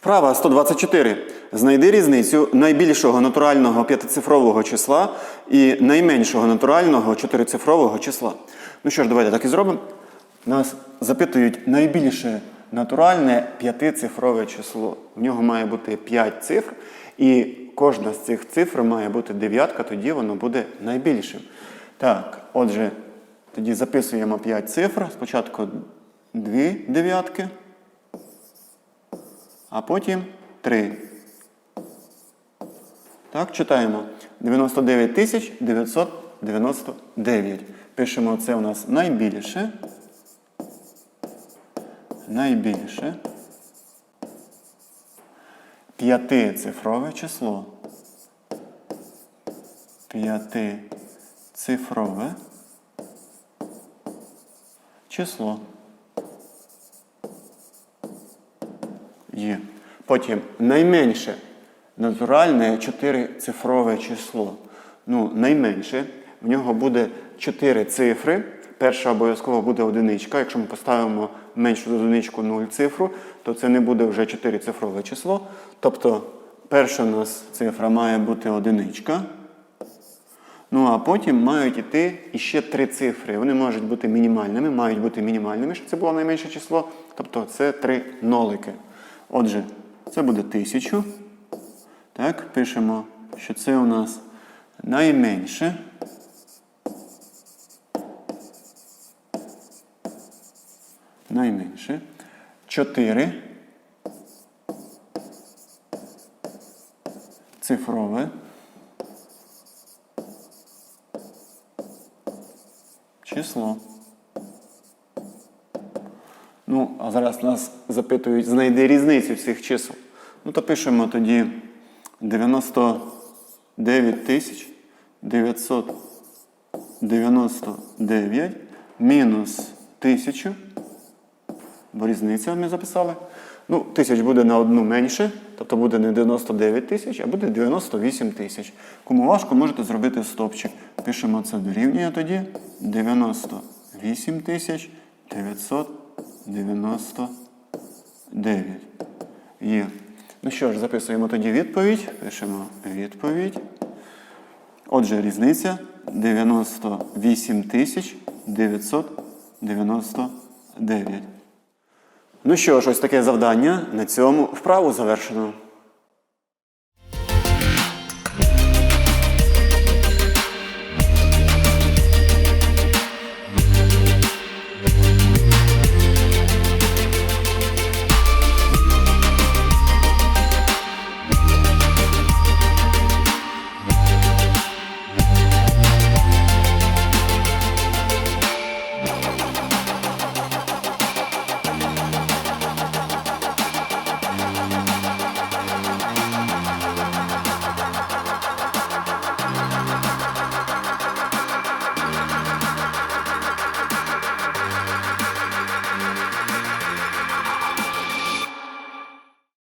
Вправа 124. Знайди різницю найбільшого натурального п'ятицифрового числа і найменшого натурального чотирицифрового числа. Ну що ж, давайте так і зробимо. Нас запитують найбільше натуральне п'ятицифрове число. В нього має бути 5 цифр, і кожна з цих цифр має бути дев'ятка, тоді воно буде найбільшим. Так, отже, тоді записуємо 5 цифр. Спочатку 2 дев'ятки а потім 3. Так, читаємо 99 тисяч 999. Пишемо це у нас найбільше. Найбільше. П'ятицифрове число. П'ятицифрове число. Є. Потім найменше натуральне чотирицифрове число. Ну, найменше. В нього буде 4 цифри. Перша обов'язково буде одиничка. Якщо ми поставимо меншу одиничку 0 цифру, то це не буде вже 4-цифрове число. Тобто перша у нас цифра має бути одиничка. Ну а потім мають іти іще три цифри. Вони можуть бути мінімальними, мають бути мінімальними, щоб це було найменше число. Тобто це три нолики. Отже, це буде 1000. Так, пишемо, що це у нас найменше. Найменше. 4. Цифрове. Число. Ну, а зараз нас запитують, знайди різницю цих чисел. Ну, то пишемо тоді 99 тисяч 999 мінус 1000. Бо різниця ми записали. Ну, тисяч буде на одну менше, тобто буде не 99 тисяч, а буде 98 тисяч. Кому важко, можете зробити стопчик. Пишемо це дорівнює тоді 98 тисяч 999. Є. Ну що ж, записуємо тоді відповідь. Пишемо відповідь. Отже, різниця 98 тисяч 999. Ну що ж, ось таке завдання. На цьому вправу завершено.